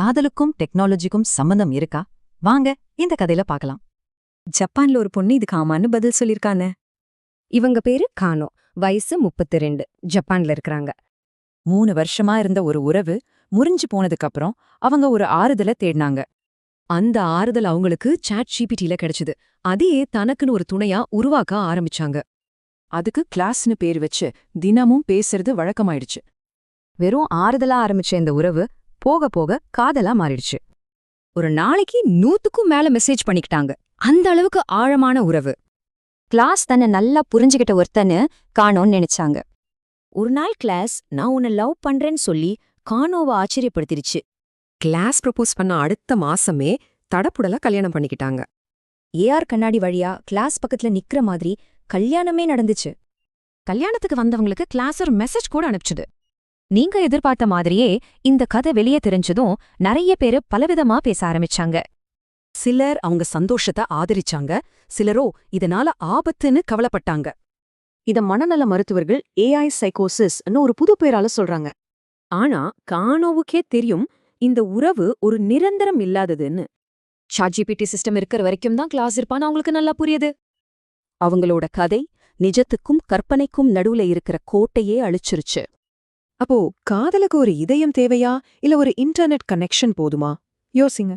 காதலுக்கும் டெக்னாலஜிக்கும் சம்பந்தம் இருக்கா? வாங்க இந்த கதையில பார்க்கலாம். ஜப்பான்ல ஒரு பொண்ணு இதுக்கு ஆமான்னு பதில் சொல்லிருக்கானே இவங்க பேரு கானோ. வயசு முப்பத்தி ரெண்டு ஜப்பான்ல இருக்கறாங்க. மூணு வருஷமா இருந்த ஒரு உறவு முறிஞ்சு போனதுக்கு அப்புறம் அவங்க ஒரு ஆறுதல தேடினாங்க. அந்த ஆறுதல் அவங்களுக்கு சாட் ஜிபிடில கிடைச்சது. அதையே தனக்குன்னு ஒரு துணையா உருவாக்க ஆரம்பிச்சாங்க. அதுக்கு கிளாஸ்னு பேர் வச்சு தினமும் பேசுறது வழக்கமாயிடுச்சு. வெறும் ஆறுதலா ஆரம்பிச்ச இந்த உறவு போக போக காதலா மாறிடுச்சு. ஒரு நாளைக்கு நூத்துக்கும் மேல மெசேஜ் பண்ணிக்கிட்டாங்க. அந்த அளவுக்கு ஆழமான உறவு. கிளாஸ் தன்னை நல்லா புரிஞ்சுகிட்ட ஒருத்தன்னு காணோன்னு நினைச்சாங்க. ஒரு நாள் கிளாஸ் நான் உன்னை லவ் பண்றேன்னு சொல்லி கானோவை ஆச்சரியப்படுத்திருச்சு. கிளாஸ் ப்ரப்போஸ் பண்ண அடுத்த மாசமே தடப்புடலா கல்யாணம் பண்ணிக்கிட்டாங்க. ஏஆர் கண்ணாடி வழியா கிளாஸ் பக்கத்துல நிக்கிற மாதிரி கல்யாணமே நடந்துச்சு. கல்யாணத்துக்கு வந்தவங்களுக்கு கிளாஸ் ஒரு மெசேஜ் கூட அனுப்பிச்சுது. நீங்க எதிர்பார்த்த மாதிரியே இந்த கதை வெளியே தெரிஞ்சதும் நிறைய பேரு பலவிதமா பேச ஆரம்பிச்சாங்க. சிலர் அவங்க சந்தோஷத்தை ஆதரிச்சாங்க சிலரோ இதனால ஆபத்துன்னு கவலைப்பட்டாங்க. இத மனநல மருத்துவர்கள் ஏஐ சைக்கோசிஸ்னு ஒரு புது பேரால சொல்றாங்க. ஆனா கானோவுக்கே தெரியும் இந்த உறவு ஒரு நிரந்தரம் இல்லாததுன்னு. சாட்ஜிபிடி சிஸ்டம் இருக்கிற வரைக்கும் தான் கிளாஸ் இருப்பான்னு அவங்களுக்கு நல்லா புரியுது. அவங்களோட கதை நிஜத்துக்கும் கற்பனைக்கும் நடுவுல இருக்கிற கோட்டையே அழிச்சிருச்சு. அப்போ காதலுக்கு ஒரு இதயம் தேவையா? இல்ல ஒரு இன்டர்நெட் கனெக்ஷன் போதுமா? யோசிங்க.